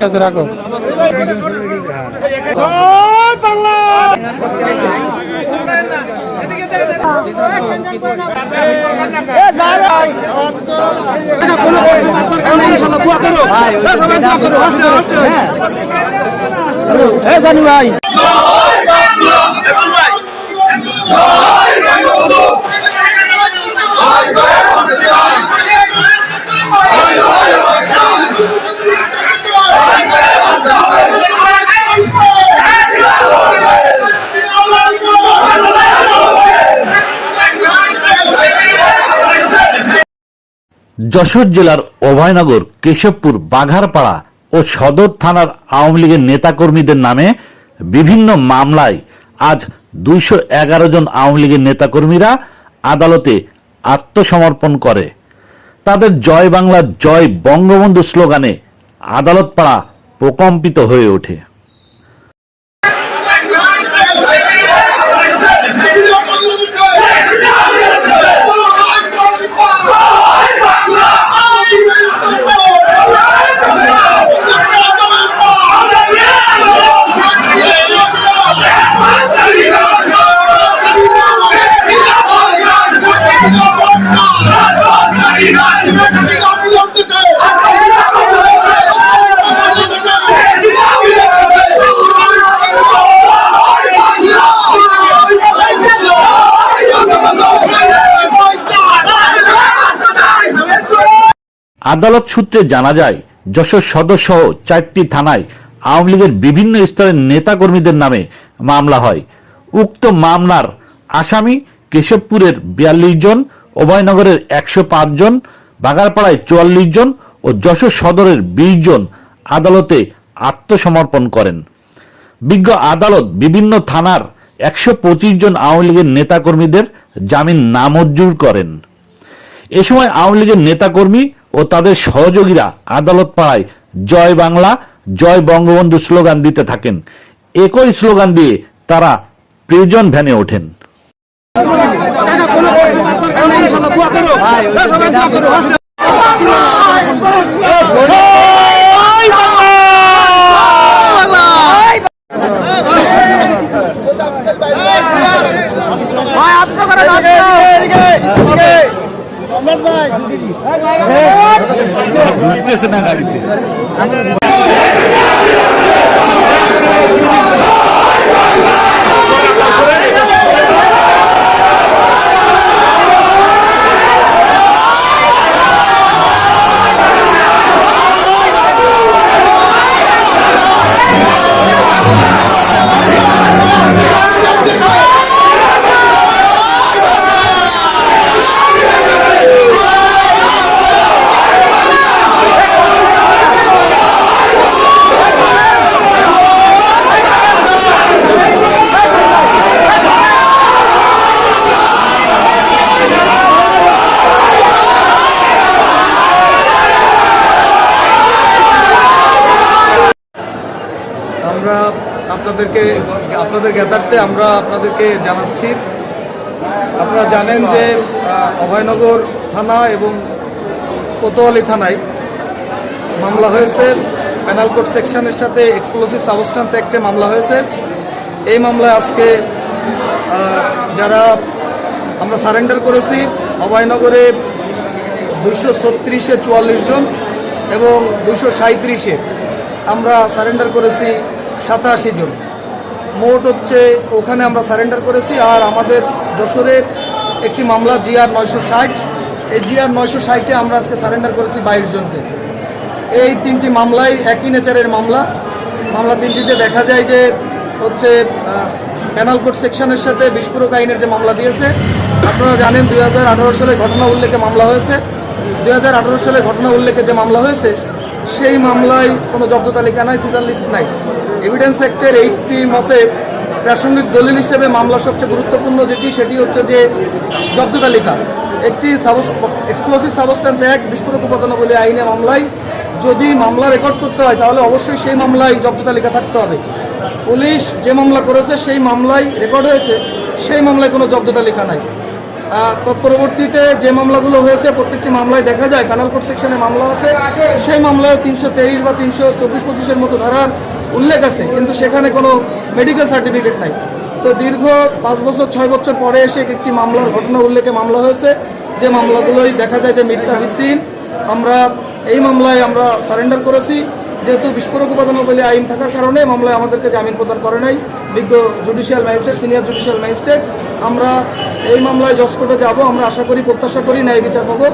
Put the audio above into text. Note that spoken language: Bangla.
কাছে রাখো। জানি ভাই। যশোর জেলার অভয়নগর, কেশবপুর, বাঘারপাড়া ও সদর থানার আওয়ামী লীগের নেতাকর্মীদের নামে বিভিন্ন মামলায় আজ দুইশো এগারো জন আওয়ামী লীগের নেতাকর্মীরা আদালতে আত্মসমর্পণ করে। তাদের জয় বাংলা জয় বঙ্গবন্ধু স্লোগানে আদালত পাড়া প্রকম্পিত হয়ে ওঠে। আদালত সূত্রে জানা যায়, যশোর সদর সহ চারটি থানায় আওয়ামী লীগের বিভিন্ন স্তরের নেতাকর্মীদের নামে মামলা হয়। উক্ত মামলার আসামি কেশবপুরের বিয়াল্লিশ জন অভয়নগরের একশো পাঁচ জন, বাগারপাড়ায় চুয়াল্লিশ জন ও যশোর সদরের বিশ জন আদালতে আত্মসমর্পণ করেন। বিজ্ঞ আদালত বিভিন্ন থানার একশো পঁচিশ জন আওয়ামী লীগের নেতাকর্মীদের জামিন নামঞ্জুর করেন। এ সময় আওয়ামী লীগের নেতাকর্মী ও তাদের সহযোগীরা আদালত পাড়ায় জয় বাংলা, জয় বঙ্গবন্ধু স্লোগান দিতে থাকেন। একই স্লোগান দিয়ে তারা প্রিজন ভ্যানে ওঠেন। গাড়িতে আমরা আপনাদেরকে, আপনাদের জ্ঞাতার্থে আমরা আপনাদেরকে জানাচ্ছি। আপনারা জানেন যে অভয়নগর থানা এবং কোতোয়ালি থানায় মামলা হয়েছে। প্যানাল কোড সেকশনের সাথে এক্সপ্লোসিভ সাবস্টান্স অ্যাক্টে মামলা হয়েছে। এই মামলায় আজকে যারা আমরা সারেন্ডার করেছি, অভয়নগরে দুইশো ছত্রিশে চুয়াল্লিশ জন এবং দুইশো সাঁত্রিশে আমরা সারেন্ডার করেছি সাতাশি জন। মোট হচ্ছে ওখানে আমরা সারেন্ডার করেছি আর আমাদের যশোরে একটি মামলা জিআর নয়শো ষাট। এই জিআর নয়শো ষাটে আমরা আজকে সারেন্ডার করেছি বাইশ জনকে। এই তিনটি মামলাই একই নেচারের মামলা। মামলা তিনটিতে দেখা যায় যে হচ্ছে প্যানাল কোড সেকশনের সাথে বিস্ফোরক আইনের যে মামলা দিয়েছে, আপনারা জানেন দুই হাজার আঠারো সালে ঘটনা উল্লেখে মামলা হয়েছে। দুই হাজার আঠারো সালে ঘটনা উল্লেখে যে মামলা হয়েছে সেই মামলায় কোনো জব্দ তালিকা নাই সিজার লিস্ট নাই। এভিডেন্স অ্যাক্টের এইটি মতে প্রাসঙ্গিক দলিল হিসেবে মামলা সবচেয়ে গুরুত্বপূর্ণ যেটি, সেটি হচ্ছে যে জব্দ তালিকা। একটি সাবস এক্সপ্লোসিভ সাবস্টেন্স অ্যাক্ট বিস্ফোরক উপাদান বলে আইনে মামলায় যদি মামলা রেকর্ড করতে হয়, তাহলে অবশ্যই সেই মামলায় জব্দ তালিকা থাকতে হবে। পুলিশ যে মামলা করেছে, সেই মামলায় রেকর্ড হয়েছে, সেই মামলায় কোনো জব্দ তালিকা নাই। তৎপরবর্তীতে যে মামলাগুলো হয়েছে, প্রত্যেকটি মামলায় দেখা যায় কানাল কোর্ট সেকশনে মামলা আছে। সেই মামলায় তিনশো তেইশ বা তিনশো চব্বিশ পঁচিশের মতো ধারার উল্লেখ আছে, কিন্তু সেখানে কোনো মেডিকেল সার্টিফিকেট নাই। তো দীর্ঘ পাঁচ বছর, ছয় বছর পরে এসে একটি মামলার ঘটনা উল্লেখে মামলা হয়েছে। যে মামলাগুলোই দেখা যায় যে মিথ্যা ভিত্তিহীন। আমরা এই মামলায় আমরা সারেন্ডার করেছি। যেহেতু বিস্ফোরক উপাদান বলে আইন থাকার কারণে মামলায় আমাদেরকে জামিন প্রদান করে নাই। বিজ্ঞ judicial magistrate, senior judicial magistrate, আমরা এই মামলায় জজ কোর্টে যাব, আমরা আশা করি, প্রত্যাশা করি, ন্যায় বিচার পাবো।